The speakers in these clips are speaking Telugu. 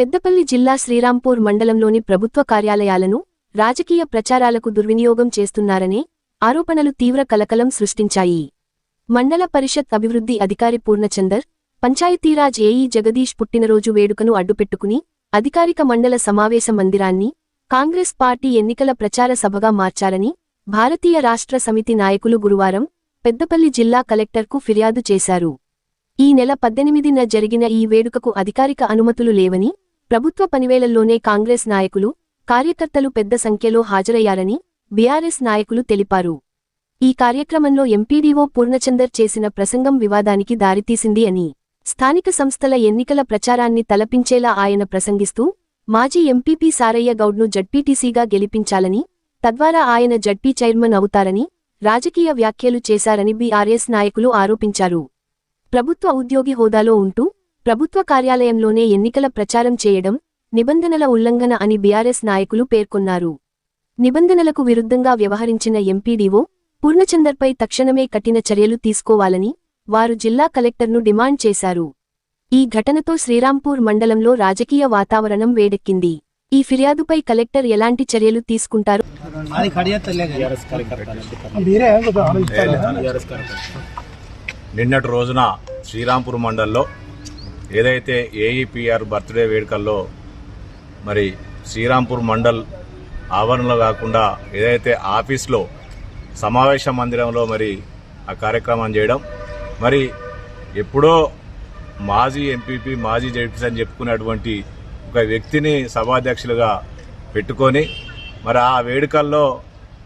పెద్దపల్లి జిల్లా శ్రీరాంపూర్ మండలంలోని ప్రభుత్వ కార్యాలయాలను రాజకీయ ప్రచారాలకు దుర్వినియోగం చేస్తున్నారనే ఆరోపణలు తీవ్ర కలకలం సృష్టించాయి. మండల పరిషత్ అభివృద్ధి అధికారి పూర్ణచందర్ పంచాయతీరాజ్ ఏఈ జగదీష్ పుట్టినరోజు వేడుకను అడ్డుపెట్టుకుని అధికారిక మండల సమావేశ మందిరాన్ని కాంగ్రెస్ పార్టీ ఎన్నికల ప్రచార సభగా మార్చారని భారతీయ రాష్ట్ర సమితి నాయకులు గురువారం పెద్దపల్లి జిల్లా కలెక్టర్కు ఫిర్యాదు చేశారు. ఈ నెల పద్దెనిమిదిన జరిగిన ఈ వేడుకకు అధికారిక అనుమతులు లేవని ప్రభుత్వ పనివేళల్లోనే కాంగ్రెస్ నాయకులు కార్యకర్తలు పెద్ద సంఖ్యలో హాజరయ్యారని బీఆర్ఎస్ నాయకులు తెలిపారు. ఈ కార్యక్రమంలో ఎంపీడీఓ పూర్ణచందర్ చేసిన ప్రసంగం వివాదానికి దారితీసింది అని స్థానిక సంస్థల ఎన్నికల ప్రచారాన్ని తలపించేలా ఆయన ప్రసంగిస్తూ మాజీ ఎంపీపీ సారయ్య గౌడ్ను జడ్పీటీసీగా గెలిపించాలని తద్వారా ఆయన జడ్పీ చైర్మన్ అవుతారని రాజకీయ వ్యాఖ్యలు చేశారని బీఆర్ఎస్ నాయకులు ఆరోపించారు. ప్రభుత్వ ఉద్యోగి హోదాలో ఉంటూ ప్రభుత్వ కార్యాలయంలోనే ఎన్నికల ప్రచారం చేయడం నిబంధనల ఉల్లంఘన అని బీఆర్ఎస్ నాయకులు పేర్కొన్నారు. నిబంధనలకు విరుద్ధంగా వ్యవహరించిన ఎంపీడీఓ పూర్ణచందర్పై తక్షణమే కఠిన చర్యలు తీసుకోవాలని వారు జిల్లా కలెక్టర్ను డిమాండ్ చేశారు. ఈ ఘటనతో శ్రీరాంపూర్ మండలంలో రాజకీయ వాతావరణం వేడెక్కింది. ఈ ఫిర్యాదుపై కలెక్టర్ ఎలాంటి చర్యలు తీసుకుంటారు? నిన్నటి రోజున శ్రీరాంపూర్ మండల్లో ఏదైతే ఏఈపిఆర్ బర్త్డే వేడుకల్లో మరి శ్రీరాంపూర్ మండల్ ఆవరణలో కాకుండా ఏదైతే ఆఫీస్లో సమావేశ మందిరంలో మరి ఆ కార్యక్రమం చేయడం మరి ఎప్పుడో మాజీ ఎంపీపీ మాజీ జడ్పీసీ అని చెప్పుకున్నటువంటి ఒక వ్యక్తిని సభాధ్యక్షులుగా పెట్టుకొని మరి ఆ వేడుకల్లో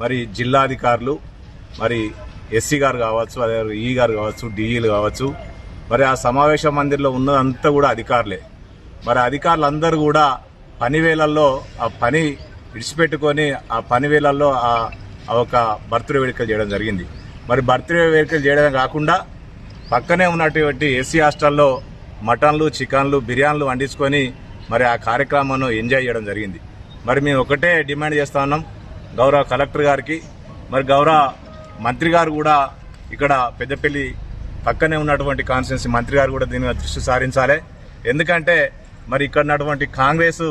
మరి జిల్లాధికారులు మరి ఎస్సీ గారు కావచ్చు అదే ఈ గారు కావచ్చు డిఈలు కావచ్చు మరి ఆ సమావేశ మందిర్లో ఉన్నదంతా కూడా అధికారులే. మరి అధికారులందరూ కూడా పని వేళల్లో ఆ పని విడిచిపెట్టుకొని ఆ పని వేళల్లో ఆ ఒక బర్త్డే వేడుకలు చేయడం జరిగింది. మరి బర్త్డే వేడుకలు చేయడం కాకుండా పక్కనే ఉన్నటువంటి ఏసీ హాస్టల్లో మటన్లు చికెన్లు బిర్యానీలు వండించుకొని మరి ఆ కార్యక్రమాన్ని ఎంజాయ్ చేయడం జరిగింది. మరి మేము ఒకటే డిమాండ్ చేస్తా ఉన్నాం గౌరవ కలెక్టర్ గారికి. మరి గౌరవ మంత్రి గారు కూడా ఇక్కడ పెద్దపల్లి పక్కనే ఉన్నటువంటి కాన్స్టిట్యున్సీ మంత్రి గారు కూడా దీని మీద దృష్టి సారించాలి. ఎందుకంటే మరి ఇక్కడ ఉన్నటువంటి కాంగ్రెస్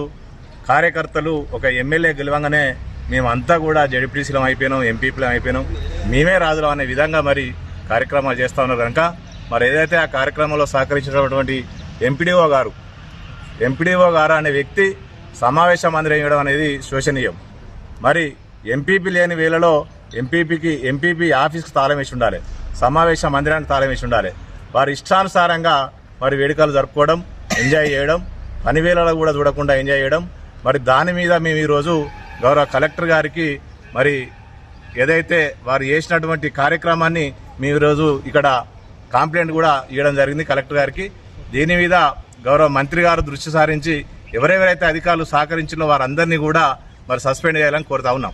కార్యకర్తలు ఒక ఎమ్మెల్యే గెలవంగానే మేమంతా కూడా జడ్పీసీలం అయిపోయినాం ఎంపీపీలం అయిపోయినాం. మేమే రాజులం అనే విధంగా మరి కార్యక్రమాలు చేస్తూ ఉన్నారు కనుక మరి ఏదైతే ఆ కార్యక్రమంలో సహకరించినటువంటి ఎంపీడీఓ గారు ఎంపీడీఓ గారు అనే వ్యక్తి సమావేశ మందిరం ఇవ్వడం అనేది శోచనీయం మరి ఎంపీపీ లేని వేళలో ఎంపీపీకి ఎంపీపీ ఆఫీస్కి తాళం వేసి ఉండాలి. సమావేశ మందిరానికి తాళం వేసి ఉండాలి. వారి ఇష్టానుసారంగా మరి వేడుకలు జరుపుకోవడం ఎంజాయ్ చేయడం పనివేళలో కూడా చూడకుండా ఎంజాయ్ చేయడం మరి దాని మీద మేము ఈరోజు గౌరవ కలెక్టర్ గారికి మరి ఏదైతే వారు చేసినటువంటి కార్యక్రమాన్ని మేము ఈరోజు ఇక్కడ కంప్లైంట్ కూడా ఇవ్వడం జరిగింది కలెక్టర్ గారికి. దీని మీద గౌరవ మంత్రి గారు దృష్టి సారించి ఎవరెవరైతే అధికారులు సహకరించినో వారందరినీ కూడా మరి సస్పెండ్ చేయాలని కోరుతా ఉన్నాం.